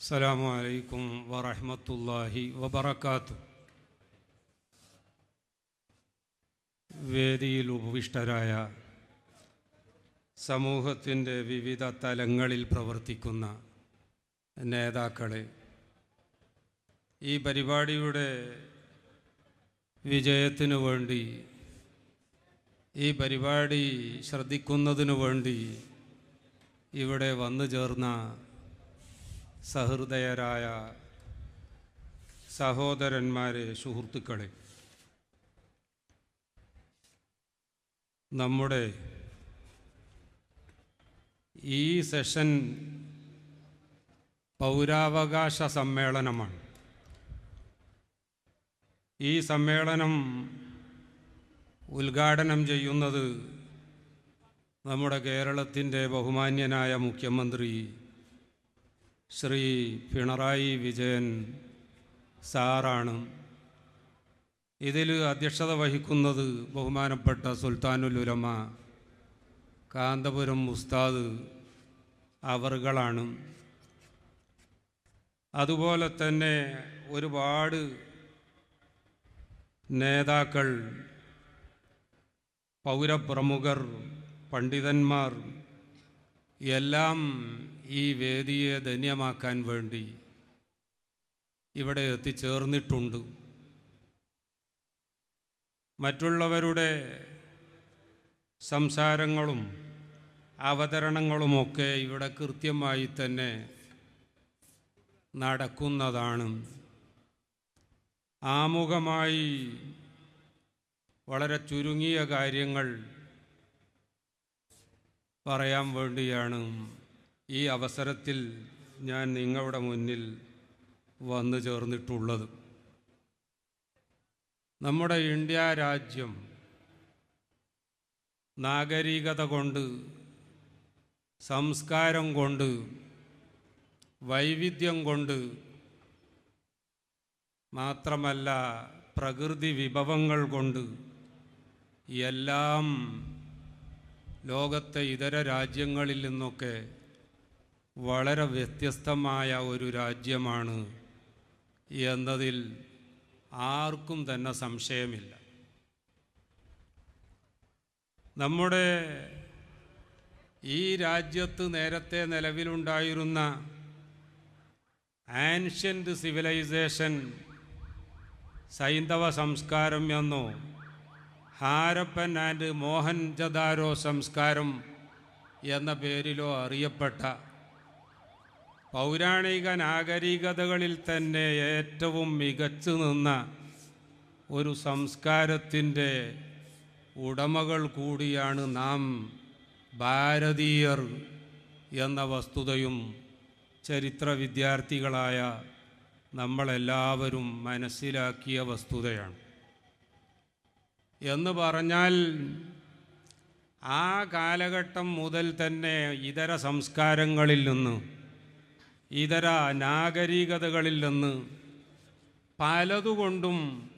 السلام عليكم ورحمة الله وبركاته വേദിയിൽ ഉപവിഷ്ടരായ സമൂഹത്തിൻ്റെ വിവിധ തലങ്ങളിൽ പ്രവർത്തിക്കുന്ന നേതാക്കളെ ഈ പരിപാടിയുടെ വിജയത്തിനു വേണ്ടി ഈ പരിപാടി ശ്രദ്ധിക്കുന്നതിനു വേണ്ടി ഇവിടെ വന്നു ചേർന്ന സഹൃദയരായ സഹോദരന്മാരെ സുഹൃത്തുക്കളെ നമ്മുടെ ഈ സെഷൻ പൗരാവകാശ സമ്മേളനമാണ്. ഈ സമ്മേളനം ഉദ്ഘാടനം ചെയ്യുന്നത് നമ്മുടെ കേരളത്തിന്റെ ബഹുമാന്യനായ മുഖ്യമന്ത്രി ശ്രീ പിണറായി വിജയൻ സാറാണ്. ഇതിൽ അധ്യക്ഷത വഹിക്കുന്നത് ബഹുമാനപ്പെട്ട സുൽത്താനുൽ ഉലമ കാന്തപുരം ഉസ്താദ് അവറുകളാണ് അതുപോലെ തന്നെ ഒരുപാട് നേതാക്കൾ പൗരപ്രമുഖർ പണ്ഡിതന്മാർ എല്ലാം ഈ വേദിയെ ധന്യമാക്കാൻ വേണ്ടി ഇവിടെ എത്തിച്ചേർന്നിട്ടുണ്ട്. മറ്റുള്ളവരുടെ സംസാരങ്ങളും അവതരണങ്ങളുമൊക്കെ ഇവിടെ കൃത്യമായി തന്നെ നടക്കുന്നതാണ്. ആമുഖമായി വളരെ ചുരുങ്ങിയ കാര്യങ്ങൾ പറയാൻ വേണ്ടിയാണ് ഈ അവസരത്തിൽ ഞാൻ നിങ്ങളുടെ മുന്നിൽ വന്നു ചേർന്നിട്ടുള്ളത്. നമ്മുടെ ഇന്ത്യ രാജ്യം നാഗരികത കൊണ്ട് സംസ്കാരം കൊണ്ട് വൈവിധ്യം കൊണ്ട് മാത്രമല്ല പ്രകൃതി വിഭവങ്ങൾ കൊണ്ട് എല്ലാം ലോകത്തെ ഇതര രാജ്യങ്ങളിൽ നിന്നൊക്കെ വളരെ വ്യത്യസ്തമായ ഒരു രാജ്യമാണ് എന്നതിൽ ആർക്കും തന്നെ സംശയമില്ല. നമ്മുടെ ഈ രാജ്യത്ത് നേരത്തെ നിലവിലുണ്ടായിരുന്ന ആൻഷ്യന്റ് സിവിലൈസേഷൻ സൈന്ധവ സംസ്കാരം എന്നോ ഹാരപ്പൻ ആൻഡ് മോഹൻജദാരോ സംസ്കാരം എന്ന പേരിലോ അറിയപ്പെട്ട പൗരാണിക നാഗരികതകളിൽ തന്നെ ഏറ്റവും മികച്ചു നിന്ന ഒരു സംസ്കാരത്തിന്റെ ഉടമകൾ കൂടിയാണ് നാം ഭാരതീയർ എന്ന വസ്തുതയും ചരിത്ര വിദ്യാർത്ഥികളായ നമ്മളെല്ലാവരും മനസ്സിലാക്കിയ വസ്തുതയാണ്. എന്ന് പറഞ്ഞാൽ ആ കാലഘട്ടം മുതൽ തന്നെ ഇതര സംസ്കാരങ്ങളിൽ നിന്ന് ഇതര നാഗരികതകളിൽ നിന്ന് പലതുകൊണ്ടും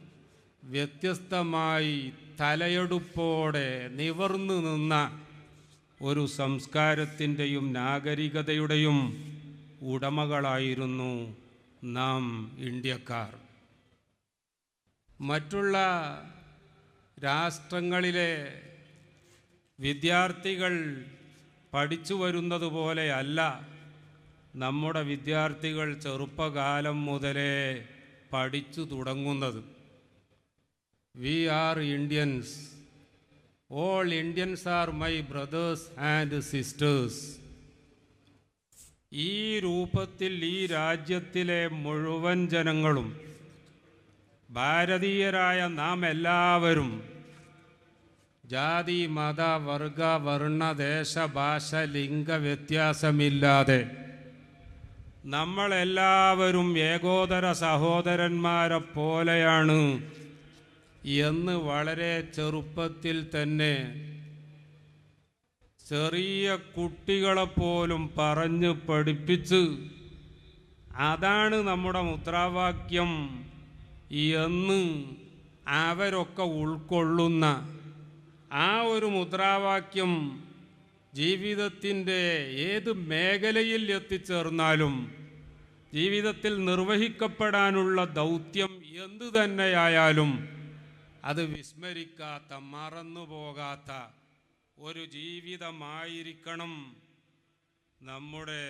വ്യത്യസ്തമായി തലയെടുപ്പോടെ നിവർന്നു നിന്ന ഒരു സംസ്കാരത്തിന്റെയും നാഗരികതയുടെയും ഉടമകളായിരുന്നു നാം ഇന്ത്യക്കാർ. മറ്റുള്ള രാഷ്ട്രങ്ങളിലെ വിദ്യാർത്ഥികൾ പഠിച്ചു വരുന്നത് പോലെയല്ല നമ്മുടെ വിദ്യാർത്ഥികൾ ചെറുപ്പകാലം മുതലേ പഠിച്ചു തുടങ്ങുന്നത്. We are Indians all Indians are my brothers and sisters ഈ രൂപത്തിൽ ഈ രാജ്യത്തിലെ മുഴുവൻ ജനങ്ങളും ഭാരതീയരായ നാം എല്ലാവരും ജാതി മത വർഗ വർണ ദേശ ഭാഷ ലിംഗ വ്യത്യാസമില്ലാതെ നമ്മളെല്ലാവരും ഏകോദര സഹോദരന്മാരെ പോലെയാണ് എന്ന് വളരെ ചെറുപ്പത്തിൽ തന്നെ ചെറിയ കുട്ടികളെപ്പോലും പറഞ്ഞ് പഠിപ്പിച്ച് അതാണ് നമ്മുടെ മുദ്രാവാക്യം എന്ന് അവരൊക്കെ ഉൾക്കൊള്ളുന്ന ആ ഒരു മുദ്രാവാക്യം ജീവിതത്തിന്റെ ഏത് മേഖലയിൽ എത്തിച്ചേർന്നാലും ജീവിതത്തിൽ നിർവഹിക്കപ്പെടാനുള്ള ദൗത്യം എന്തു തന്നെയായാലും അത് വിസ്മരിക്കാത്ത മറന്നുപോകാത്ത ഒരു ജീവിതമായിരിക്കണം നമ്മുടെ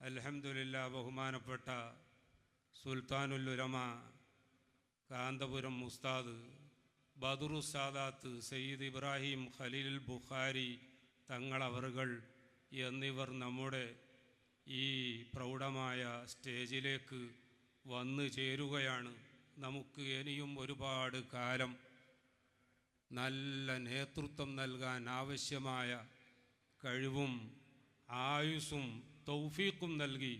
അലഹമില്ല ബഹുമാനപ്പെട്ട സുൽത്താനുൽ ഉലമ കാന്തപുരം ഉസ്താദ് ബദറു സാദാത്ത് സയ്യിദ് ഇബ്രാഹിം ഖലീൽ ബുഖാരി തങ്ങളവറുകൾ എന്നിവർ നമ്മുടെ ഈ പ്രൗഢമായ സ്റ്റേജിലേക്ക് വന്നു ചേരുകയാണ്. നമുക്ക് ഇനിയും ഒരുപാട് കാലം നല്ല നേതൃത്വം നൽകാൻ ആവശ്യമായ കഴിവും ആയുസ്സും തൗഫീഖും നൽകി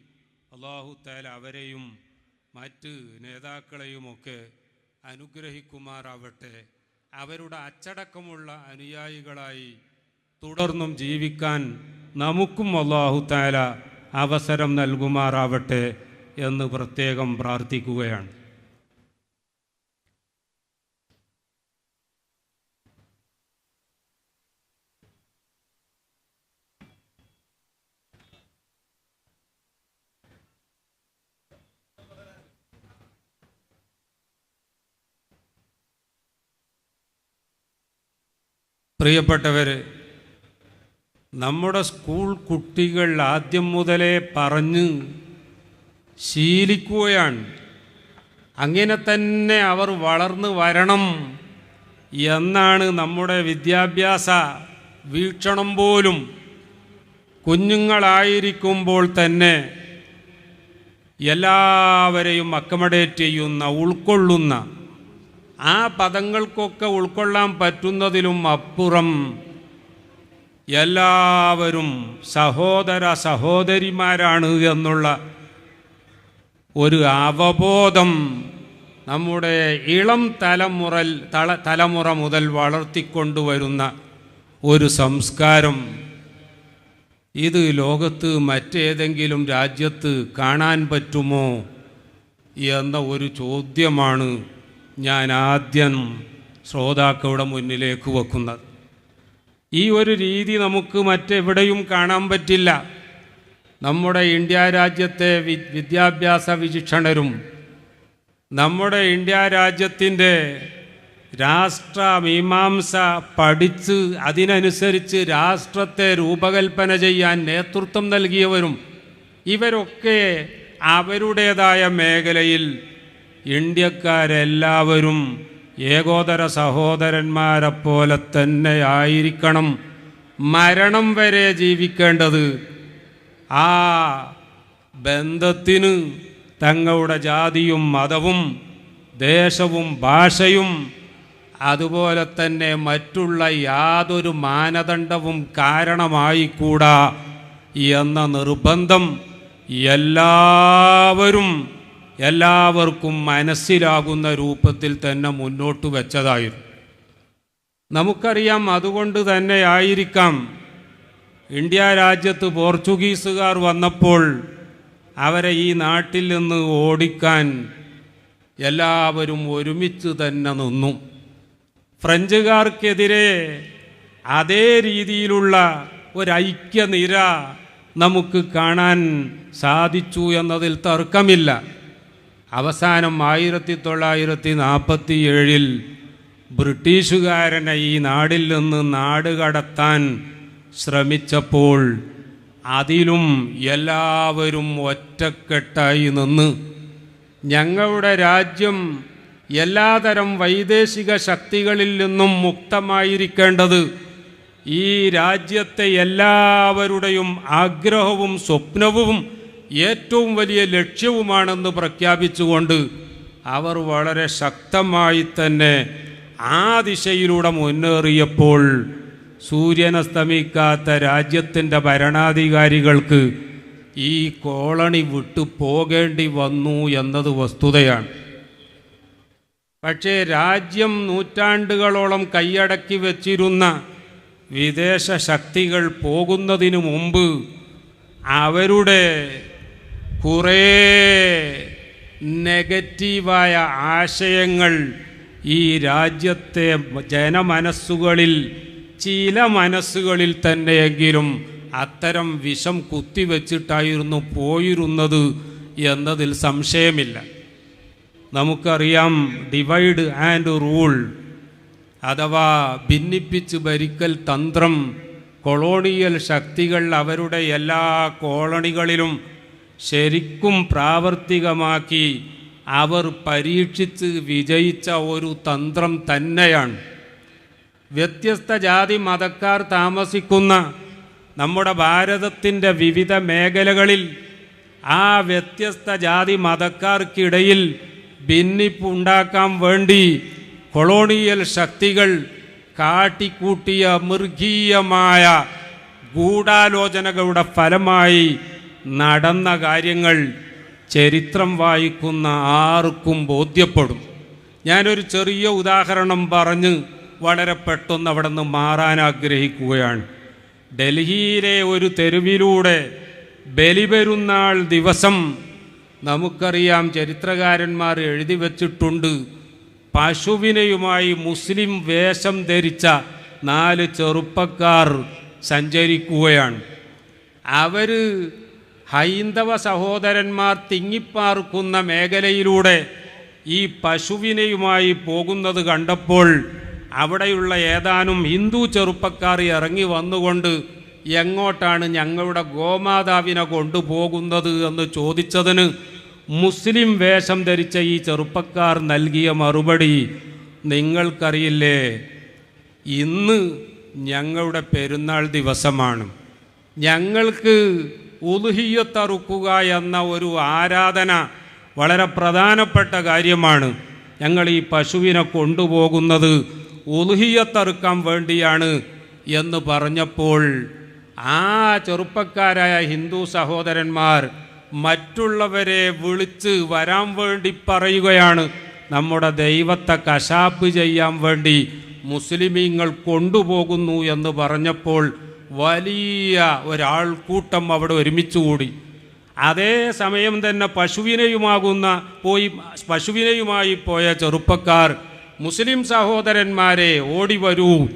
അള്ളാഹു താല അവരെയും മറ്റ് നേതാക്കളെയുമൊക്കെ അനുഗ്രഹിക്കുമാറാവട്ടെ. അവരുടെ അച്ചടക്കമുള്ള അനുയായികളായി തുടർന്നും ജീവിക്കാൻ നമുക്കും അള്ളാഹു താല അവസരം നൽകുമാറാവട്ടെ എന്ന് പ്രത്യേകം പ്രാർത്ഥിക്കുകയാണ്. പ്രിയപ്പെട്ടവര് നമ്മുടെ സ്കൂൾ കുട്ടികൾ ആദ്യം മുതലേ പറഞ്ഞ് ശീലിക്കുകയാണ്. അങ്ങനെ തന്നെ അവർ വളർന്നു വരണം എന്നാണ് നമ്മുടെ വിദ്യാഭ്യാസ വീക്ഷണം പോലും. കുഞ്ഞുങ്ങളായിരിക്കുമ്പോൾ തന്നെ എല്ലാവരെയും അക്കമഡേറ്റ് ചെയ്യുന്ന ഉൾക്കൊള്ളുന്ന ആ പദങ്ങൾക്കൊക്കെ ഉൾക്കൊള്ളാൻ പറ്റുന്നതിലും അപ്പുറം എല്ലാവരും സഹോദര സഹോദരിമാരാണ് എന്നുള്ള ഒരു അവബോധം നമ്മുടെ ഇളം തലമുറ തല തലമുറ മുതൽ വളർത്തിക്കൊണ്ടുവരുന്ന ഒരു സംസ്കാരം. ഇത് ലോകത്ത് മറ്റേതെങ്കിലും രാജ്യത്ത് കാണാൻ പറ്റുമോ എന്ന ഒരു ചോദ്യമാണ് ഞാൻ ആദ്യം ശ്രോതാക്കളുടെ മുന്നിലേക്ക് വെക്കുന്നത്. ഈ ഒരു രീതി നമുക്ക് മറ്റെവിടെയും കാണാൻ പറ്റില്ല. നമ്മുടെ ഇന്ത്യ രാജ്യത്തെ വിദ്യാഭ്യാസ വിചിക്ഷണരും നമ്മുടെ ഇന്ത്യ രാജ്യത്തിന്റെ രാഷ്ട്ര മീമാംസ പഠിച്ച് അതിനനുസരിച്ച് രാഷ്ട്രത്തെ രൂപകൽപ്പന ചെയ്യാൻ നേതൃത്വം നൽകിയവരും ഇവരൊക്കെ അവരുടേതായ മേഖലയിൽ ഇന്ത്യക്കാരെല്ലാവരും ഏകോദര സഹോദരന്മാരെ പോലെ തന്നെ ആയിരിക്കണം മരണം വരെ ജീവിക്കേണ്ടത് ആ ബന്ധത്തിന് തങ്ങളുടെ ജാതിയും മതവും ദേശവും ഭാഷയും അതുപോലെ തന്നെ മറ്റുള്ള യാതൊരു മാനദണ്ഡവും കാരണമായിക്കൂടാ എന്ന നിർബന്ധം എല്ലാവരും എല്ലാവർക്കും മനസ്സിലാകുന്ന രൂപത്തിൽ തന്നെ മുന്നോട്ട് വെച്ചതായിരുന്നു. നമുക്കറിയാം അതുകൊണ്ട് തന്നെ ആയിരിക്കാം. ഇന്ത്യ രാജ്യത്ത് പോർച്ചുഗീസുകാർ വന്നപ്പോൾ അവരെ ഈ നാട്ടിൽ നിന്ന് ഓടിക്കാൻ എല്ലാവരും ഒരുമിച്ച് തന്നെ നിന്നു. ഫ്രഞ്ചുകാർക്കെതിരെ അതേ രീതിയിലുള്ള ഒരൈക്യനിര നമുക്ക് കാണാൻ സാധിച്ചു എന്നതിൽ തർക്കമില്ല. അവസാനം ആയിരത്തി തൊള്ളായിരത്തി നാൽപ്പത്തി ഏഴിൽ ബ്രിട്ടീഷുകാരനെ ഈ നാടിൽ നിന്ന് നാട് കടത്താൻ ശ്രമിച്ചപ്പോൾ അതിലും എല്ലാവരും ഒറ്റക്കെട്ടായി നിന്ന് ഞങ്ങളുടെ രാജ്യം എല്ലാതരം വൈദേശിക ശക്തികളിൽ നിന്നും മുക്തമായിരിക്കേണ്ടത് ഈ രാജ്യത്തെ എല്ലാവരുടെയും ആഗ്രഹവും സ്വപ്നവും ഏറ്റവും വലിയ ലക്ഷ്യവുമാണെന്ന് പ്രഖ്യാപിച്ചുകൊണ്ട് അവർ വളരെ ശക്തമായി തന്നെ ആ ദിശയിലൂടെ മുന്നേറിയപ്പോൾ സൂര്യനസ്തമിക്കാത്ത രാജ്യത്തിന്റെ ഭരണാധികാരികൾക്ക് ഈ കോളനി വിട്ടു പോകേണ്ടി വന്നു എന്നത് വസ്തുതയാണ്. പക്ഷേ രാജ്യം നൂറ്റാണ്ടുകളോളം കൈയടക്കി വച്ചിരുന്ന വിദേശ ശക്തികൾ പോകുന്നതിനു മുമ്പ് അവരുടെ കുറേ നെഗറ്റീവായ ആശയങ്ങൾ ഈ രാജ്യത്തെ ജനമനസ്സുകളിൽ ചില മനസ്സുകളിൽ തന്നെയെങ്കിലും അത്തരം വിഷം കുത്തിവെച്ചിട്ടായിരുന്നു പോയിരുന്നത് എന്നതിൽ സംശയമില്ല. നമുക്കറിയാം ഡിവൈഡ് ആൻഡ് റൂൾ അഥവാ ഭിന്നിപ്പിച്ച് ഭരിക്കൽ തന്ത്രം കൊളോണിയൽ ശക്തികൾ അവരുടെ എല്ലാ കോളണികളിലും ശരിക്കും പ്രാവർത്തികമാക്കി അവർ പരീക്ഷിച്ച് വിജയിച്ച ഒരു തന്ത്രം തന്നെയാണ്. വ്യത്യസ്ത ജാതി മതക്കാർ താമസിക്കുന്ന നമ്മുടെ ഭാരതത്തിന്റെ വിവിധ മേഖലകളിൽ ആ വ്യത്യസ്ത ജാതി മതക്കാർക്കിടയിൽ ഭിന്നിപ്പുണ്ടാക്കാൻ വേണ്ടി കൊളോണിയൽ ശക്തികൾ കാട്ടിക്കൂട്ടിയ മൃഗീയമായ ഗൂഢാലോചനകളുടെ ഫലമായി നടന്ന കാര്യങ്ങൾ ചരിത്രം വായിക്കുന്ന ആർക്കും ബോധ്യപ്പെടും. ഞാനൊരു ചെറിയ ഉദാഹരണം പറഞ്ഞ് വളരെ പെട്ടെന്ന് അവിടെ നിന്ന് മാറാൻ ആഗ്രഹിക്കുകയാണ്. ഡൽഹിയിലെ ഒരു തെരുവിലൂടെ ബലിപെരുന്നാൾ ദിവസം നമുക്കറിയാം ചരിത്രകാരന്മാർ എഴുതി വച്ചിട്ടുണ്ട്. പശുവിനെയുമായി മുസ്ലിം വേഷം ധരിച്ച നാല് ചെറുപ്പക്കാർ സഞ്ചരിക്കുകയാണ്. അവർ ഹൈന്ദവ സഹോദരന്മാർ തിങ്ങിപ്പാർക്കുന്ന മേഖലയിലൂടെ ഈ പശുവിനെയുമായി പോകുന്നത് കണ്ടപ്പോൾ അവിടെയുള്ള ഏതാനും ഹിന്ദു ചെറുപ്പക്കാർ ഇറങ്ങി വന്നുകൊണ്ട് എങ്ങോട്ടാണ് ഞങ്ങളുടെ ഗോമാതാവിനെ കൊണ്ടുപോകുന്നത് എന്ന് ചോദിച്ചതിന് മുസ്ലിം വേഷം ധരിച്ച ഈ ചെറുപ്പക്കാർ നൽകിയ മറുപടി നിങ്ങൾക്കറിയില്ലേ ഇന്ന് ഞങ്ങളുടെ പെരുന്നാൾ ദിവസമാണ്. ഞങ്ങൾക്ക് ഉലുഹിയത്തറുക്കുക എന്ന ഒരു ആരാധന വളരെ പ്രധാനപ്പെട്ട കാര്യമാണ്. ഞങ്ങൾ ഈ പശുവിനെ കൊണ്ടുപോകുന്നത് ഉലുഹിയത്തറുക്കാൻ വേണ്ടിയാണ് എന്ന് പറഞ്ഞപ്പോൾ ആ ചെറുപ്പക്കാരായ ഹിന്ദു സഹോദരന്മാർ മറ്റുള്ളവരെ വിളിച്ച് വരാൻ വേണ്ടി പറയുകയാണ്. നമ്മുടെ ദൈവത്തെ കശാപ്പ് ചെയ്യാൻ വേണ്ടി മുസ്ലിമീങ്ങൾ കൊണ്ടുപോകുന്നു എന്ന് പറഞ്ഞപ്പോൾ വലിയ ഒരാൾ കൂട്ടം അവിടെ ഒരുമിച്ച് കൂടി. അതേ സമയം തന്നെ പശുവിനെയുമാകുന്ന പോയി പശുവിനെയുമായി പോയ ചെറുപ്പക്കാർ മുസ്ലിം സഹോദരന്മാരെ ഓടി വരൂ.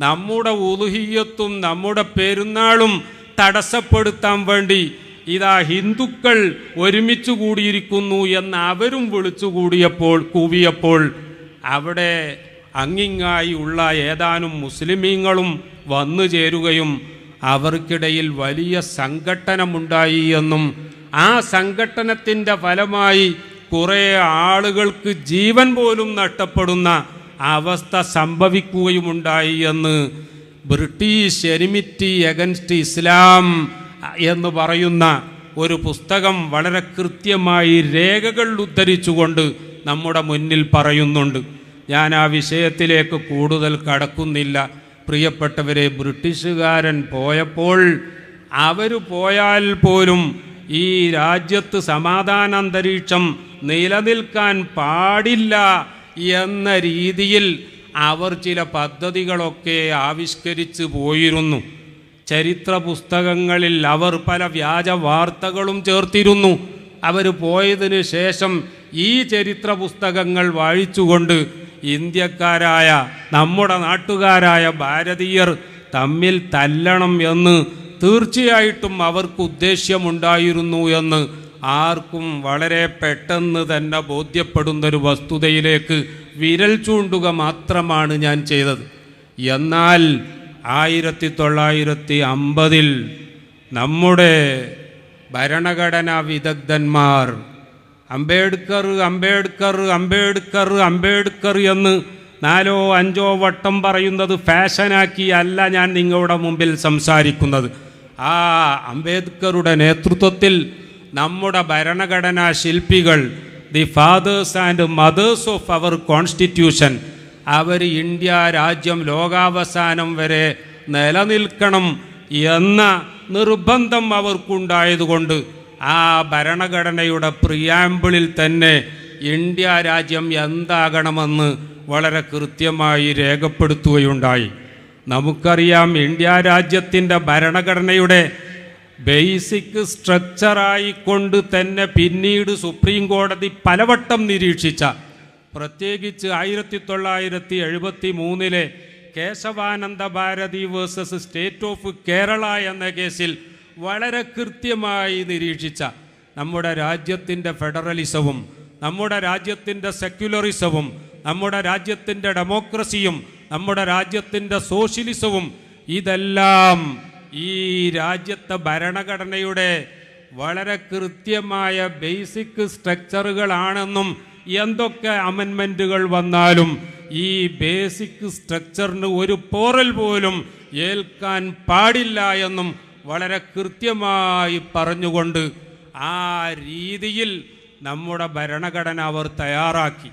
നമ്മുടെ ഉലുഹിയത്തും നമ്മുടെ പെരുന്നാളും തടസ്സപ്പെടുത്താൻ വേണ്ടി ഇതാ ഹിന്ദുക്കൾ ഒരുമിച്ച് കൂടിയിരിക്കുന്നു എന്ന് അവരും വിളിച്ചുകൂടിയപ്പോൾ കൂവിയപ്പോൾ അവിടെ അങ്ങിങ്ങായി ഉള്ള ഏതാനും മുസ്ലിമീങ്ങളും വന്നു ചേരുകയും അവർക്കിടയിൽ വലിയ സംഘട്ടനമുണ്ടായി എന്നും ആ സംഘട്ടനത്തിന്റെ ഫലമായി കുറേ ആളുകൾക്ക് ജീവൻ പോലും നഷ്ടപ്പെടുന്ന അവസ്ഥ സംഭവിക്കുകയുമുണ്ടായി എന്ന് ബ്രിട്ടീഷ് എനിമിറ്റി എഗൻസ്റ്റ് ഇസ്ലാം എന്ന് പറയുന്ന ഒരു പുസ്തകം വളരെ കൃത്യമായി രേഖകൾ ഉദ്ധരിച്ചുകൊണ്ട് നമ്മുടെ മുന്നിൽ പറയുന്നുണ്ട്. ഞാൻ ആ വിഷയത്തിലേക്ക് കൂടുതൽ കടക്കുന്നില്ല. പ്രിയപ്പെട്ടവരെ ബ്രിട്ടീഷുകാരൻ പോയപ്പോൾ അവർ പോയാൽ പോലും ഈ രാജ്യത്ത് സമാധാനാന്തരീക്ഷം നിലനിൽക്കാൻ പാടില്ല എന്ന രീതിയിൽ അവർ ചില പദ്ധതികളൊക്കെ ആവിഷ്കരിച്ച് പോയിരുന്നു. ചരിത്ര പുസ്തകങ്ങളിൽ അവർ പല വ്യാജ വാർത്തകളും ചേർത്തിരുന്നു. അവർ പോയതിനു ശേഷം ഈ ചരിത്ര പുസ്തകങ്ങൾ വായിച്ചുകൊണ്ട് ഇന്ത്യക്കാരായ നമ്മുടെ നാട്ടുകാരായ ഭാരതീയർ തമ്മിൽ തല്ലണം എന്ന് തീർച്ചയായിട്ടും അവർക്ക് ഉദ്ദേശ്യമുണ്ടായിരുന്നു എന്ന് ആർക്കും വളരെ പെട്ടെന്ന് തന്നെ ബോധ്യപ്പെടുന്നൊരു വസ്തുതയിലേക്ക് വിരൽ ചൂണ്ടുക മാത്രമാണ് ഞാൻ ചെയ്തത്. എന്നാൽ ആയിരത്തി തൊള്ളായിരത്തി അമ്പതിൽ നമ്മുടെ ഭരണഘടനാ വിദഗ്ധന്മാർ അംബേദ്കർ അംബേദ്കർ അംബേദ്കർ അംബേദ്കർ എന്ന് നാലോ അഞ്ചോ വട്ടം പറയുന്നത് ഫാഷനാക്കി അല്ല ഞാൻ നിങ്ങളുടെ മുമ്പിൽ സംസാരിക്കുന്നത്. ആ അംബേദ്കറുടെ നേതൃത്വത്തിൽ നമ്മുടെ ഭരണഘടനാ ശില്പികൾ the fathers and mothers of our constitution our India രാജ്യം ലോകാവസാനം വരെ നിലനിൽക്കണം എന്ന നിർബന്ധം അവർക്കുണ്ടായതുകൊണ്ട് ആ ഭരണഘടനയുടെ പ്രിയാമ്പിളിൽ തന്നെ ഇന്ത്യ രാജ്യം എന്താകണമെന്ന് വളരെ കൃത്യമായി രേഖപ്പെടുത്തുകയുണ്ടായി. നമുക്കറിയാം ഇന്ത്യ രാജ്യത്തിന്റെ ഭരണഘടനയുടെ ബേസിക് സ്ട്രക്ചറായിക്കൊണ്ട് തന്നെ പിന്നീട് സുപ്രീം കോടതി പലവട്ടം നിരീക്ഷിച്ച പ്രത്യേകിച്ച് ആയിരത്തി തൊള്ളായിരത്തി എഴുപത്തി മൂന്നിലെ Kesavananda Bharati versus state of Kerala എന്ന കേസിൽ വളരെ കൃത്യമായി നിരീക്ഷിച്ച നമ്മുടെ രാജ്യത്തിന്റെ ഫെഡറലിസവും നമ്മുടെ രാജ്യത്തിന്റെ സെക്യുലറിസവും നമ്മുടെ രാജ്യത്തിന്റെ ഡെമോക്രസിയും നമ്മുടെ രാജ്യത്തിന്റെ സോഷ്യലിസവും ഇതെല്ലാം ഈ രാജ്യത്തെ ഭരണഘടനയുടെ വളരെ കൃത്യമായ ബേസിക് സ്ട്രക്ചറുകളാണെന്നും എന്തൊക്കെ അമെൻമെന്റുകൾ വന്നാലും ഈ ബേസിക് സ്ട്രക്ചറിന് ഒരു പോറൽ പോലും ഏൽക്കാൻ പാടില്ല എന്നും വളരെ കൃത്യമായി പറഞ്ഞുകൊണ്ട് ആ രീതിയിൽ നമ്മുടെ ഭരണഘടന അവർ തയ്യാറാക്കി.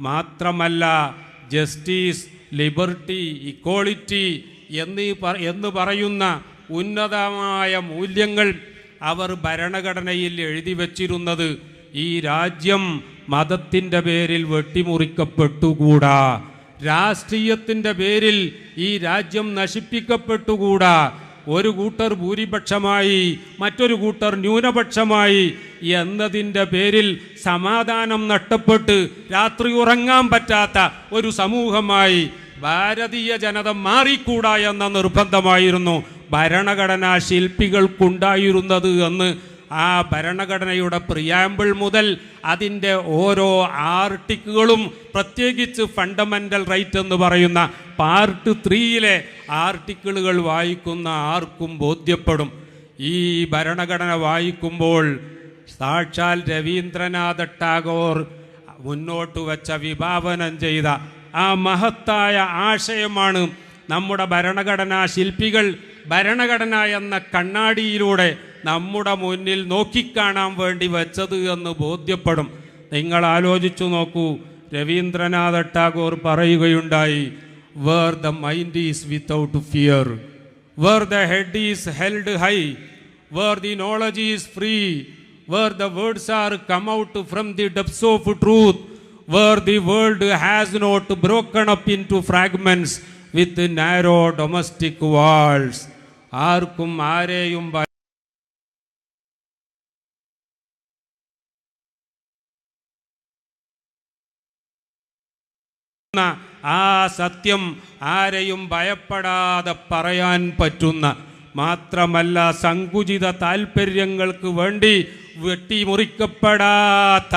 മാത്രമല്ല ജസ്റ്റിസ് ലിബർട്ടി ഇക്വാളിറ്റി എന്നീ എന്ന് പറയുന്ന ഉന്നതമായ മൂല്യങ്ങൾ അവർ ഭരണഘടനയിൽ എഴുതി വച്ചിരുന്നത് ഈ രാജ്യം മതത്തിന്റെ പേരിൽ വെട്ടിമുറിക്കപ്പെട്ടുകൂടാ. രാഷ്ട്രീയത്തിന്റെ പേരിൽ ഈ രാജ്യം നശിപ്പിക്കപ്പെട്ടുകൂടാ. ഒരു കൂട്ടർ ഭൂരിപക്ഷമായി മറ്റൊരു കൂട്ടർ ന്യൂനപക്ഷമായി എന്നതിന്റെ പേരിൽ സമാധാനം നഷ്ടപ്പെട്ട് രാത്രി ഉറങ്ങാൻ പറ്റാത്ത ഒരു സമൂഹമായി ഭാരതീയ ജനത മാറിക്കൂടാ എന്ന നിർബന്ധമായിരുന്നു ഭരണഘടനാ ശില്പികൾക്കുണ്ടായിരുന്നത് എന്ന് ആ ഭരണഘടനയുടെ പ്രിയാമ്പിൾ മുതൽ അതിന്റെ ഓരോ ആർട്ടിക്കുകളും പ്രത്യേകിച്ച് ഫണ്ടമെന്റൽ റൈറ്റ് എന്ന് പറയുന്ന പാർട്ട് ത്രീയിലെ ആർട്ടിക്കിളുകൾ വായിക്കുന്ന ആർക്കും ബോധ്യപ്പെടും. ഈ ഭരണഘടന വായിക്കുമ്പോൾ സാക്ഷാൽ രവീന്ദ്രനാഥ ടാഗോർ മുന്നോട്ട് വച്ച വിഭാവനം ചെയ്ത ആ മഹത്തായ ആശയമാണ് നമ്മുടെ ഭരണഘടനാ ശില്പികൾ ഭരണഘടന എന്ന കണ്ണാടിയിലൂടെ നമ്മുടെ മുന്നിൽ നോക്കിക്കാണാൻ വേണ്ടി വെച്ചത് എന്ന് ബോധ്യപ്പെടും നിങ്ങൾ ആലോചിച്ചു നോക്കൂ രവീന്ദ്രനാഥ ടാഗോർ പറയുകയുണ്ടായി where the mind is without fear where the head is held high where the knowledge is free, where the words are come out from the depths of truth, where the world has not broken up into fragments with narrow domestic walls. ആർക്കും ആരെയും ആ സത്യം ആരെയും ഭയപ്പെടാതെ പറയാൻ പറ്റുന്ന മാത്രമല്ല സങ്കുചിത താല്പര്യങ്ങൾക്ക് വേണ്ടി വെട്ടിമുറിക്കപ്പെടാത്ത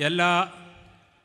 എല്ലാ